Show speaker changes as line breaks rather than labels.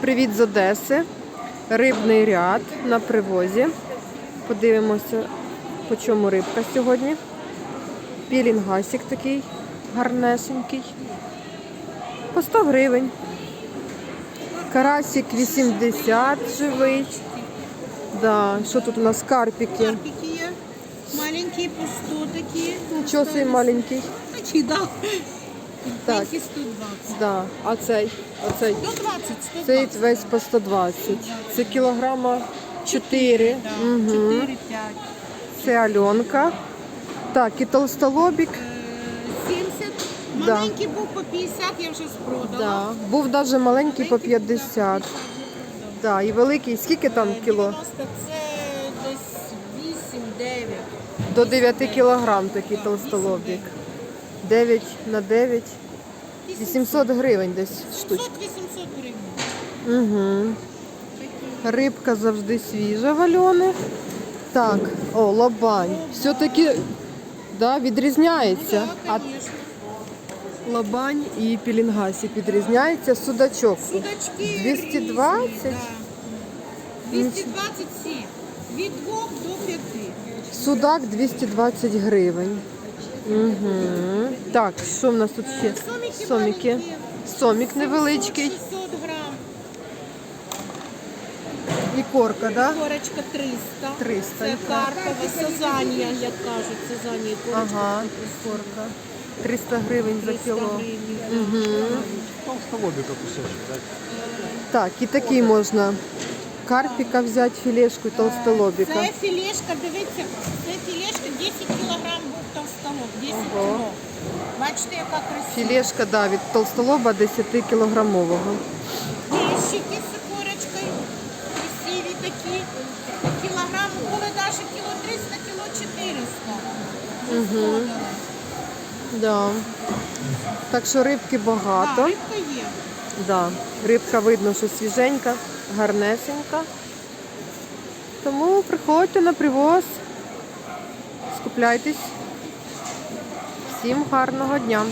Привіт з Одеси. Рибний ряд на привозі. Подивимося, по чому рибка сьогодні. Пілінгасик такий гарнесенький. По 100 гривень. Карасик 80 живий. Да. Що тут у нас? Карпіки.
Карпики є. Маленькі по 100 такі.
Нічого собі маленький.
Такі, да.
Так.
120.
Да. А цей? Оцей.
120,
Цей весь по 120. Це кілограма 4.
Да,
Угу.
4-5.
Це Альонка. Так, і толстолобік.
Е, 70.
Да.
Маленький був по 50, я вже спродала.
Да. Був навіть маленький по 50. Да. І великий. Скільки там кіло?
90 це десь 8-9.
До 9 кілограм такий толстолобік. 9 на 9. 800 гривень десь штук.
600-800 гривень.
Угу. Рибка завжди свіжа в Альони. Так, о, лобань. Все-таки да, відрізняється. А
Так,
лобань і пілінгасик відрізняється. Судачок.
Судачки
220?
різні, да. 220 всі. Від 2 до 5.
Судак 220 гривень. Угу. Так, що в нас тут ще?
Соміки
Соміки.
маленькі.
Сомік невеличкий.
600 грам.
І корка, да?
Корочка 300.
300
Це
яка?
карпова, сазанія, як кажуть. Сазанія, корочка.
Ага, корка. 300 гривень за
300
кіло.
гривень.
Угу.
Толстолобика кусочек, да?
Так, і такий можна. Карпіка взяти, філешку і толстолобіка.
Це філешка, дивіться, це філешка 10 кілограм був толстолоб, 10
Ого.
кіло. Бачите, яка красива.
Філешка, да, від толстолоба 10 кілограмового.
Лещики з корочкою, красиві такі. Кілограм були навіть кіло 300, кіло 400. Угу.
Да. Так що рибки
Так,
багато.
рибка є.
Да. Рибка видно, що свіженька, гарнесенька. Тому приходьте на привоз, скупляйтесь. Всім гарного дня!